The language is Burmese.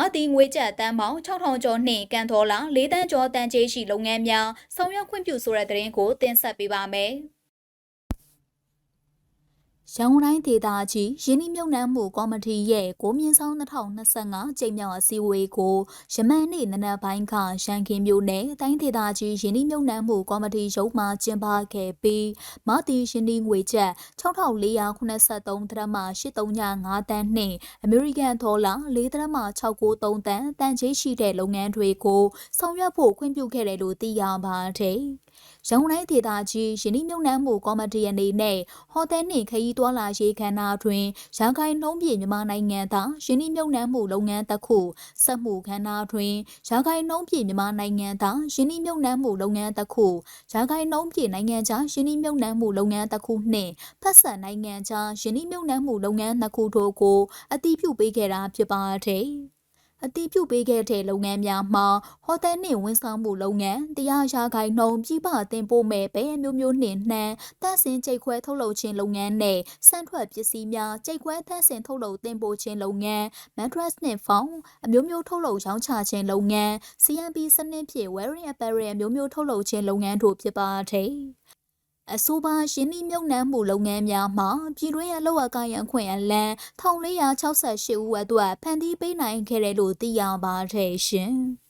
မာတီငွေကျပ်တန်းပေါင်း6000ကျော်နှင့်ကန်ဒေါ်လာ4တန်းကျော်တန်ကြေးရှိလုပ်ငန်းများဆောင်ရွက်ခွင့်ပြုဆိုတဲ့သတင်းကိုတင်ဆက်ပေးပါမယ်။ ရန်ကုန်တိုင်းဒေသကြီးရင်းနှီးမြှုပ်နှံမှုကော်မတီရဲ့ကိုမြင့်ဆောင်2025ကျိတ်မြောက်အစည်းအဝေးကိုယမန်နေ့နနက်ပိုင်းကရန်ကင်းမြို့နယ်တိုင်းဒေသကြီးရင်းနှီးမြှုပ်နှံမှုကော်မတီရုံးမှကျင်းပခဲ့ပြီးမတီရင်းနှီးငွေကျပ်6483ဒရမ835တန်းနှင့်အမေရိကန်ဒေါ်လာ4ဒရမ693တန်းတန်ကြေးရှိတဲ့လုပ်ငန်းတွေကိုဆောင်ရွက်ဖို့ခွင့်ပြုခဲ့တယ်လို့သိရပါတယ်။ ရန်ကုန်တိုင်းဒေသကြီးယင်းနှိမ့်မြုံနှံမှုကော်မတီအနေနဲ့ဟိုတယ်နှင့်ခရီးသွားလာရေးခန္ဓာတွင်ရန်ကုန်နှုံးပြည်မြန်မာနိုင်ငံသားယင်းနှိမ့်မြုံနှံမှုလုပ်ငန်းတစ်ခုစက်မှုခန္ဓာတွင်ရန်ကုန်နှုံးပြည်မြန်မာနိုင်ငံသားယင်းနှိမ့်မြုံနှံမှုလုပ်ငန်းတစ်ခုရန်ကုန်နှုံးပြည်နိုင်ငံခြားယင်းနှိမ့်မြုံနှံမှုလုပ်ငန်းတစ်ခုနှင့်ဖက်ဆန်နိုင်ငံခြားယင်းနှိမ့်မြုံနှံမှုလုပ်ငန်းနှစ်ခုတို့ကိုအတည်ပြုပေးခဲ့တာဖြစ်ပါတယ်။ အတိပြုပေးခဲ့တဲ့လုပ်ငန်းများမှာဟိုတယ်နှင့်ဝန်ဆောင်မှုလုပ်ငန်းတရားရာဂိုင်နှုံပြည်ပတင်ပို့မဲ့ဘဲမျိုးမျိုးနှင့်နှံတန့်စင်ကြိတ်ခွဲထုတ်လုပ်ခြင်းလုပ်ငန်းနဲ့စံထွက်ပစ္စည်းများကြိတ်ခွဲတန့်စင်ထုတ်လုပ်တင်ပို့ခြင်းလုပ်ငန်း mattress နှင့်ဖောင်းအမျိုးမျိုးထုတ်လုပ်ရောင်းချခြင်းလုပ်ငန်း CMP စနစ်ဖြင့် wearing apparel အမျိုးမျိုးထုတ်လုပ်ခြင်းလုပ်ငန်းတို့ဖြစ်ပါတယ် အဆိုပါရင်းနှီးမြှုပ်နှံမှုလုပ်ငန်းများမှာပြည်တွင်းအလောက်အကရန်ခွင့်အလံ1468ဦးအတွက်ဖန်တီးပေးနိုင်ခဲ့တယ်လို့သိရပါတယ်ရှင်။